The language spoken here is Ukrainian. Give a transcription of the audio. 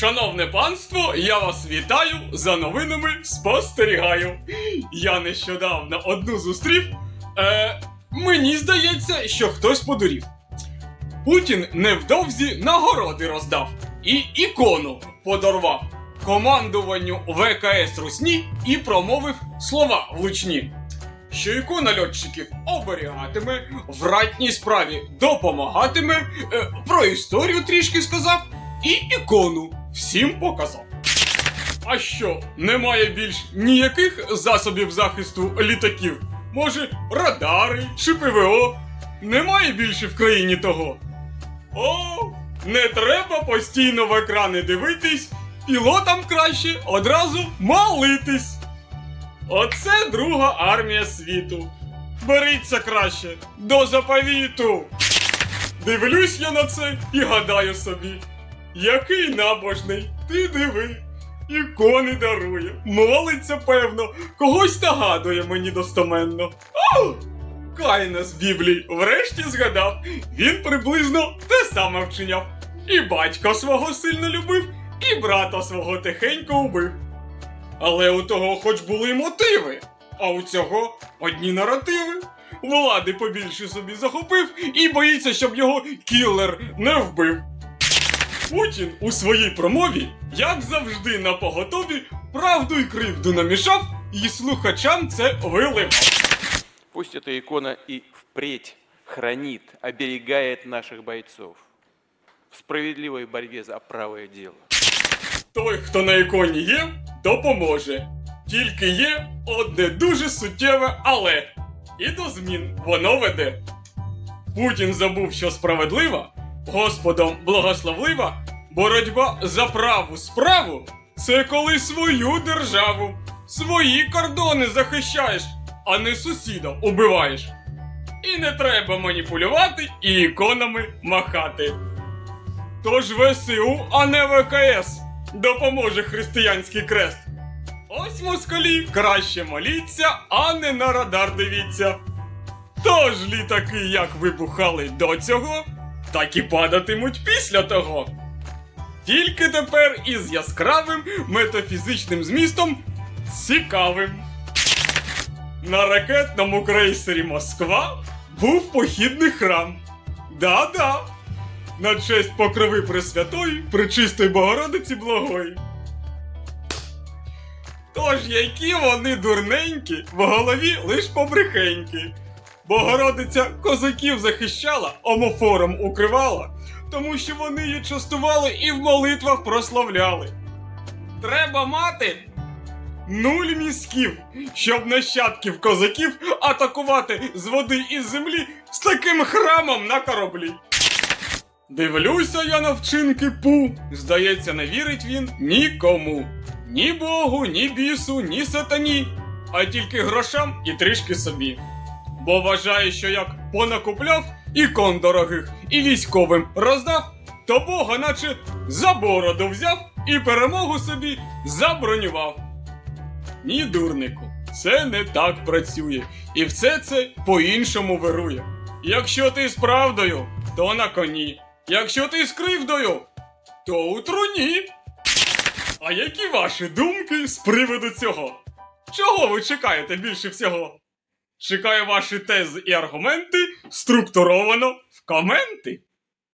Шановне панство, я вас вітаю за новинами спостерігаю. Я нещодавно одну зустрів. Е, мені здається, що хтось подурів. Путін невдовзі нагороди роздав і ікону подарував командуванню ВКС Русні і промовив слова влучні. Що ікона льотчиків оберігатиме, в ратній справі допомагатиме, е, про історію трішки сказав і ікону всім показав. А що, немає більш ніяких засобів захисту літаків? Може, радари чи ПВО? Немає більше в країні того. О, не треба постійно в екрани дивитись, пілотам краще одразу молитись. Оце друга армія світу. Беріться краще до заповіту. Дивлюсь я на це і гадаю собі, який набожний, ти диви, ікони дарує, молиться, певно, когось нагадує мені достоменно. О! Каїна з Біблії врешті згадав, він приблизно те саме вчиняв. І батька свого сильно любив, і брата свого тихенько убив. Але у того хоч були мотиви, а у цього одні наративи. Влади побільше собі захопив і боїться, щоб його кілер не вбив. Путін у своїй промові, як завжди на поготові, правду і кривду намішав і слухачам це виливав. Пусть эта икона и впредь хранит, оберегает наших бойцов в справедливой борьбе за правое дело. Той, хто на іконі є, допоможе. Тільки є одне дуже суттєве але. І до змін воно веде. Путін забув, що справедлива, Господом благословлива, боротьба за праву справу це коли свою державу, свої кордони захищаєш, а не сусіда убиваєш. І не треба маніпулювати і іконами махати. Тож ВСУ, а не ВКС допоможе християнський крест. Ось москалі краще моліться, а не на радар дивіться. Тож літаки як вибухали до цього, так і падатимуть після того. Тільки тепер із яскравим метафізичним змістом цікавим. На ракетному крейсері Москва був похідний храм. Да-да. На честь покрови Пресвятої, Пречистої Богородиці Благої. Тож які вони дурненькі, в голові лиш побрехеньки. Богородиця козаків захищала, омофором укривала, тому що вони її частували і в молитвах прославляли. Треба мати нуль мізків, щоб нащадків козаків атакувати з води і з землі з таким храмом на кораблі. Дивлюся я на вчинки пу. Здається, не вірить він нікому. Ні Богу, ні бісу, ні сатані, а тільки грошам і трішки собі. Бо вважає, що як понакупляв ікон дорогих і військовим роздав, то Бога наче за бороду взяв і перемогу собі забронював. Ні, дурнику, це не так працює, і все це по-іншому вирує. Якщо ти з правдою, то на коні. Якщо ти з кривдою, то у труні. А які ваші думки з приводу цього? Чого ви чекаєте більше всього? Чекаю ваші тези і аргументи структуровано в коменти.